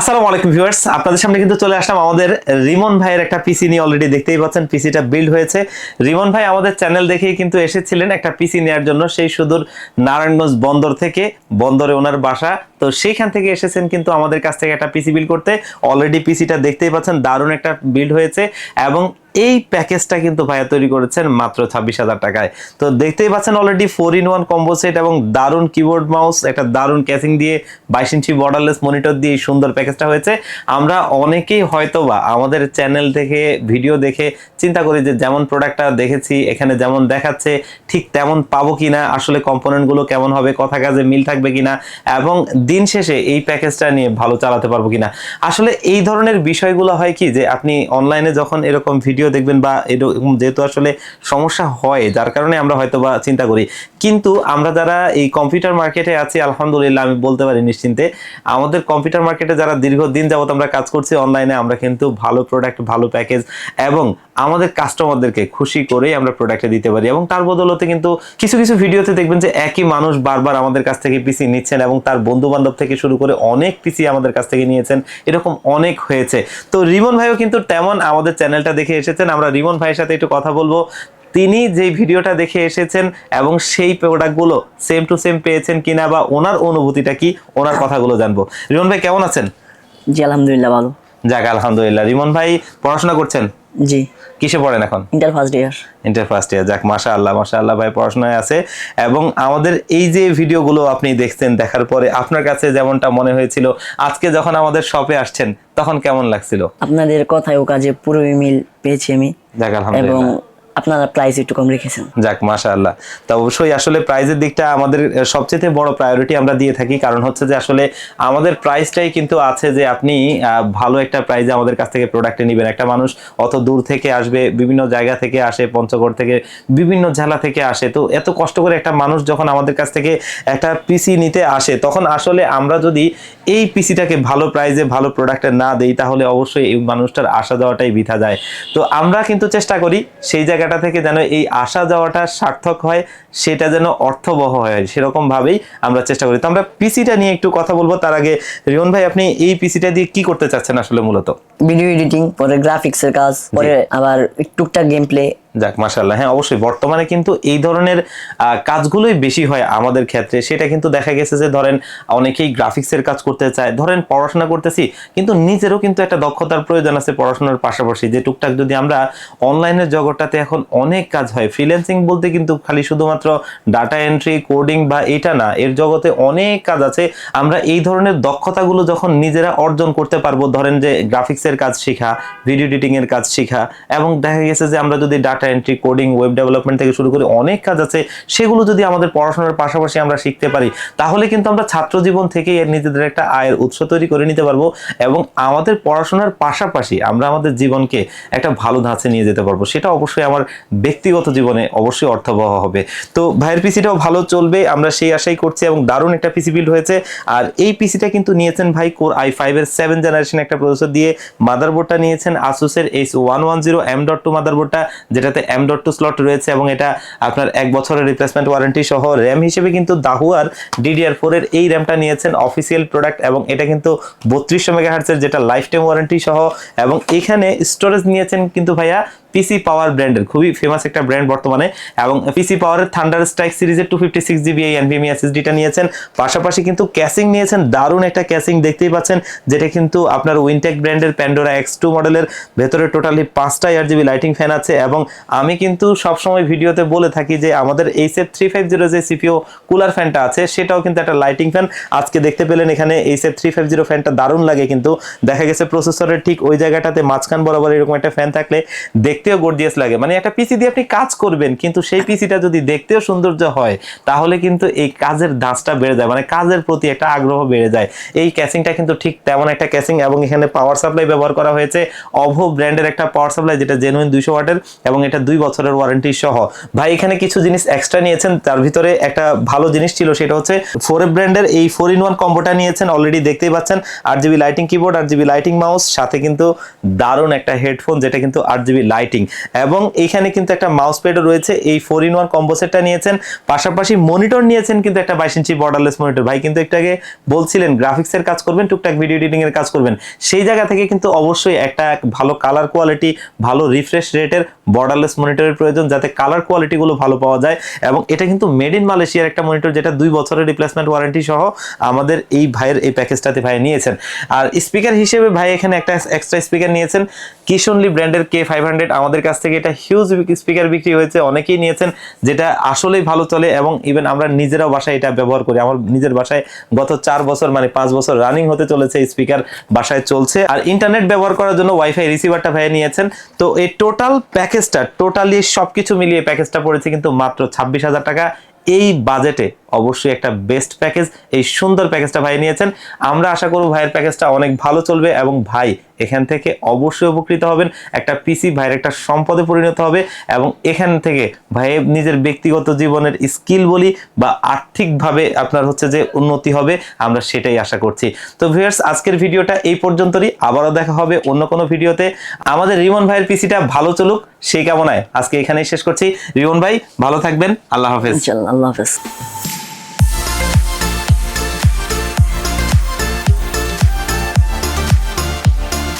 আসসালামু আলাইকুম ভিউয়ার্স, আপনাদের সামনে কিন্তু চলে আসলাম আমাদের রিমন ভাইয়ের একটা পিসি নিয়ে অলরেডি দেখতেই পাচ্ছেন, পিসিটা বিল্ড হয়েছে। রিমন ভাই আমাদের চ্যানেল দেখেই কিন্তু এসেছিলেন একটা পিসি নেওয়ার জন্য, সেই সুদূর নারায়ণগঞ্জ বন্দর থেকে, বন্দরে ওনার বাসা। তো সেইখান থেকে এসেছেন কিন্তু আমাদের কাছ থেকে একটা পিসি বিল্ড করতে। অলরেডি পিসিটা দেখতেই পাচ্ছেন, দারুণ একটা বিল্ড হয়েছে এবং এই প্যাকেজটা কিন্তু ভাইয়া তৈরি করেছেন মাত্র ছাব্বিশ হাজার টাকায়। তো দেখতেই পাচ্ছেন already four in one combo set এবং দারুণ কিবোর্ড মাউস একটা দারুণ ক্যাসিং দিয়ে বাইশ ইঞ্চি বর্ডারলেস মনিটর দিয়ে এই সুন্দর প্যাকেজটা হয়েছে। আমরা অনেকেই হয়তোবা আমাদের চ্যানেল থেকে ভিডিও দেখে চিন্তা করি যে যেমন প্রোডাক্টটা দেখেছি, এখানে যেমন দেখাচ্ছে, ঠিক তেমন পাবো কিনা, আসলে কম্পোনেন্টগুলো কেমন হবে, কথা কাজে মিল থাকবে কিনা, এবং দিন শেষে এই প্যাকেজটা নিয়ে ভালো চালাতে পারব কিনা। আসলে এই ধরনের বিষয়গুলো হয় কি যে আপনি অনলাইনে যখন এরকম ভিডিও দেখবেন বা এরকম যেহেতু আসলে সমস্যা হয়, যার কারণে আমরা হয়তো বা চিন্তা করি। কিন্তু আমরা যারা এই কম্পিউটার মার্কেটে আছি, আলহামদুলিল্লাহ আমি বলতে পারি নিশ্চিন্তে, আমাদের কম্পিউটার মার্কেটে যারা দীর্ঘদিন যাবত আমরা কাজ করছি অনলাইনে আমরা কিন্তু ভালো প্রোডাক্ট ভালো প্যাকেজ এবং আমাদের কাস্টমারদেরকে খুশি করেই আমরা প্রোডাক্টে দিতে পারি এবং তার বদলতে কিন্তু কিছু কিছু ভিডিওতে দেখবেন যে একই মানুষ বারবার আমাদের কাছ থেকে পিসি নিচ্ছেন এবং তার বন্ধু বান্ধব থেকে শুরু করে অনেক পিসি আমাদের কাছ থেকে নিয়েছেন। এরকম অনেক হয়েছে। তো রিমন ভাইও কিন্তু তেমন আমাদের চ্যানেলটা দেখে এসেছেন। আমরা রিমন ভাইয়ের সাথে একটু কথা বলব। তিনি যে ভিডিওটা দেখে এসেছেন এবং সেই প্রোডাক্টগুলো সেম টু সেম পেয়েছেন কিনা বা ওনার অনুভূতিটা কি ওনার কথাগুলো জানব। রিমন ভাই কেমন আছেন? জি আলহামদুলিল্লাহ ভালো। যাক আলহামদুলিল্লাহ। রিমন ভাই পড়াশোনা করছেন? জি। কিসে পড়েন এখন? Inter first year inter first year যাক মাশা আল্লাহ মাশা আল্লাহ ভাই পড়াশোনায় আছে। এবং আমাদের এই যে ভিডিওগুলো আপনি দেখছেন দেখার পরে আপনার কাছে যেমনটা মনে হয়েছিল আজকে যখন আমাদের শপে আসছেন তখন কেমন লাগছিল? আপনাদের কথায় ও কাজে পুরো মিল পেয়েছি আমি। যাক এবং আলহামদুলিল্লাহ। আপনারা প্রাইস একটু কম রেখেছেন। যাক মাশা আল্লাহ তো অবশ্যই আসলে প্রাইজের দিকটা আমাদের সবচেয়ে বড় প্রায়োরিটি আমরা দিয়ে থাকি। কারণ হচ্ছে যে আসলে আমাদের প্রাইসটাই কিন্তু আছে যে আপনি ভালো একটা প্রাইজে আমাদের কাছ থেকে প্রোডাক্টে নেবেন। একটা মানুষ অত দূর থেকে আসবে, বিভিন্ন জায়গা থেকে আসে, পঞ্চগড় থেকে, বিভিন্ন জেলা থেকে আসে। তো এত কষ্ট করে একটা মানুষ যখন আমাদের কাছ থেকে একটা পিসি নিতে আসে, তখন আসলে আমরা যদি এই পিসিটাকে ভালো প্রাইজে ভালো প্রোডাক্টে না দেই, তাহলে অবশ্যই এই মানুষটার আসা যাওয়াটাই বৃথা যায়। তো আমরা কিন্তু চেষ্টা করি সেই জায়গাটা থেকে যেন এই আসা যাওয়াটা সার্থক হয় সেটা যেন অর্থবহ হয় সেরকম ভাবেই আমরা চেষ্টা করি। তো আমরা পিসিটা নিয়ে একটু কথা বলব। তার আগে রিয়ন ভাই আপনি এই পিসিটা দিয়ে কি করতে চাচ্ছেন আসলে মূলত? ভিডিও এডিটিং পরে গ্রাফিক্সের কাজ পরে আবার টুকটাক গেম প্লে যাক মাশাল্লাহ হ্যাঁ অবশ্যই। বর্তমানে কিন্তু এই ধরনের কাজগুলোই বেশি হয় আমাদের ক্ষেত্রে। সেটা কিন্তু দেখা গেছে যে, ধরেন, অনেকেই গ্রাফিক্সের কাজ করতে চায়। ধরেন, পড়াশোনা করতেছি, কিন্তু নিজেরও কিন্তু একটা দক্ষতার প্রয়োজন আছে পড়াশোনার পাশাপাশি। যে টুকটাক যদি আমরা অনলাইনের জগৎটাতে এখন অনেক কাজ হয় ফ্রিল্যান্সিং বলতে কিন্তু খালি শুধুমাত্র ডাটা এন্ট্রি কোডিং বা এটা না, এর জগতে অনেক কাজ আছে। আমরা এই ধরনের দক্ষতাগুলো যখন নিজেরা অর্জন করতে পারব, ধরেন যে গ্রাফিক্সের কাজ শেখা ভিডিও এডিটিং এর কাজ শেখা, এবং দেখা গেছে যে, আমরা যদি data entry coding web development থেকে শুরু করে অনেক কাজ আছে, সেগুলো যদি আমাদের পড়াশোনার পাশাপাশি আমরা শিখতে পারি, তাহলে কিন্তু আমরা ছাত্র জীবন থেকেই এর নিজেদের একটা আয়ের উৎস তৈরি করে নিতে পারব এবং আমাদের পড়াশোনার পাশাপাশি আমরা আমাদের জীবনকে একটা ভালো ধাঁচে নিয়ে যেতে পারব। সেটা অবশ্যই আমার ব্যক্তিগত জীবনে অবশ্যই অর্থবহ হবে। তো ভাইয়ের পিসিটাও ভালো চলবে, আমরা সেই আশাই করছি এবং দারুণ একটা পিসি বিল্ড হয়েছে। আর এই পিসিটা কিন্তু নিয়েছেন ভাই কোর আই ফাইভের সেভেন জেনারেশন একটা প্রসেসর দিয়ে মাদারবোর্ডটা নিয়েছেন আসুসের H one one zero M dot two মাদারবোর্ডটা যেটাতে এম ডট টু স্লট রয়েছে এবং এটা আপনার এক বছরের রিপ্লেসমেন্ট ওয়ারেন্টি সহ র্যাম হিসেবে কিন্তু দাহুয়ার ডিডিআর ফোরের এই র্যামটা নিয়েছেন অফিসিয়াল প্রোডাক্ট এবং এটা কিন্তু বত্রিশশো মেগাহার্টসের যেটা লাইফ টাইম ওয়ারেন্টি সহ এবং এখানে স্টোরেজ নিয়েছেন কিন্তু ভাইয়া পিসি পাওয়ার ব্র্যান্ডের খুবই ফেমাস একটা ব্র্যান্ড বর্তমানে। এবং পিসি পাওয়ারের থান্ডার স্ট্রাইক সিরিজের টু ফিফটি সিক্স জিবি এই এনভিএমই এসএসডিটা নিয়েছেন। পাশাপাশি কিন্তু ক্যাসিং নিয়েছেন, দারুণ একটা ক্যাসিং দেখতেই পাচ্ছেন, যেটা কিন্তু আপনার উইনটেক ব্র্যান্ডের প্যান্ডোরা এক্স টু মডেলের ভেতরে টোটালি পাঁচটা ইয়ার জিবি লাইটিং ফ্যান আছে। এবং আমি কিন্তু সবসময় ভিডিওতে বলে থাকি যে আমাদের এই সেট থ্রি ফাইভ জিরো যে সিপিও কুলার ফ্যানটা আছে, সেটাও কিন্তু একটা লাইটিং ফ্যান আজকে দেখতে পেলেন এখানে এই সেট থ্রি ফাইভ জিরো ফ্যানটা দারুণ লাগে কিন্তু। দেখা গেছে প্রসেসরের ঠিক ওই জায়গাটাতে মাঝখান বরাবর এরকম একটা ফ্যান থাকলে। দেখতেও গর্জিয়াস লাগে। মানে একটা পিসি দিয়ে আপনি কাজ করবেন, কিন্তু সেই পিসিটা যদি দেখতেও সৌন্দর্য হয়, তাহলে কিন্তু এই কাজের ধাঁচটা বেড়ে যায় মানে কাজের প্রতি একটা আগ্রহ বেড়ে যায়। এই ক্যাসিংটা কিন্তু ঠিক তেমন একটা ক্যাসিং এবং এখানে পাওয়ার সাপ্লাই ব্যবহার করা হয়েছে। অভো ব্র্যান্ডের একটা পাওয়ার সাপ্লাই যেটা জেনুইন দুইশো ওয়াটের এবং এটা দুই বছরের ওয়ারেন্টি সহ। ভাই, এখানে কিছু জিনিস এক্সট্রা নিয়েছেন, তার ভিতরে একটা ভালো জিনিস ছিল, সেটা হচ্ছে ফোর ব্র্যান্ডের এই ফোর ইন ওয়ান কম্বোটা নিয়েছেন অলরেডি দেখতেই পাচ্ছেন। আট জিবি লাইটিং কিবোর্ড আট জিবি লাইটিং মাউস সাথে কিন্তু দারুণ একটা হেডফোন যেটা কিন্তু আট জিবি লাইট লাইটিং এবং এইখানে কিন্তু একটা মাউস প্যাডও রয়েছে, এই ফোর ইন ওয়ান কম্বো সেটটা নিয়েছেন। পাশাপাশি মনিটর নিয়েছেন কিন্তু একটা বাইশ ইঞ্চি বর্ডারলেস মনিটর ভাই কিন্তু একটু আগে বলছিলেন গ্রাফিক্সের কাজ করবেন, টুকটাক ভিডিও এডিটিং এর কাজ করবেন। সেই জায়গা থেকে কিন্তু অবশ্যই একটা ভালো কালার কোয়ালিটি ভালো রিফ্রেশ রেটের বর্ডারলেস মনিটরের প্রয়োজন, যাতে কালার কোয়ালিটিগুলো ভালো পাওয়া যায়। এবং এটা কিন্তু মেড ইন মালয়েশিয়ার একটা মনিটর যেটা দুই বছরের রিপ্লেসমেন্ট ওয়ারেন্টি সহ আমাদের এই ভাইয়ের এই প্যাকেজটাতে ভাই নিয়েছেন। আর স্পিকার হিসেবে ভাই এখানে একটা এক্সট্রা স্পিকার নিয়েছেন কিশনলি ব্র্যান্ডের কে ফাইভ হান্ড্রেড আমাদের কাছ থেকে এটা হিউজ স্পিকার বিক্রি হয়েছে, অনেকেই নিয়েছেন, যেটা আসলেই ভালো চলে এবং ইভেন আমরা নিজেরাও বাসায় এটা ব্যবহার করি। আমার নিজের বাসায় গত চার বছর মানে পাঁচ বছর রানিং হতে চলেছে স্পিকার বাসায় চলছে। আর ইন্টারনেট ব্যবহার করার জন্য ওয়াইফাই রিসিভারটা ভাই নিয়েছেন। তো এই টোটাল প্যাকেজটা টোটালি সব কিছু মিলিয়ে প্যাকেজটা পড়েছে কিন্তু মাত্র ছাব্বিশ হাজার টাকা। এই বাজেটে অবশ্যই একটা বেস্ট প্যাকেজ এই সুন্দর প্যাকেজটা ভাই নিয়েছেন। আমরা আশা করব ভাইয়ের প্যাকেজটা অনেক ভালো চলবে এবং ভাই এখান থেকে অবশ্যই উপকৃত হবেন। একটা পিসি ভাইয়ের একটা সম্পদে পরিণত হবে এবং এখান থেকে ভাইয়ের নিজের ব্যক্তিগত জীবনের স্কিল বলি বা আর্থিকভাবে আপনার হচ্ছে যে উন্নতি হবে, আমরা সেটাই আশা করছি। তো ভিউয়ার্স আজকের ভিডিওটা এই পর্যন্তই আবারও দেখা হবে অন্য কোনো ভিডিওতে। আমাদের রিমন ভাইয়ের পিসিটা ভালো চলুক, সেই কামনায় আজকে এখানেই শেষ করছি। রিমন ভাই, ভালো থাকবেন। আল্লাহ হাফেজ। ইনশাল্লাহ আল্লাহ হাফেজ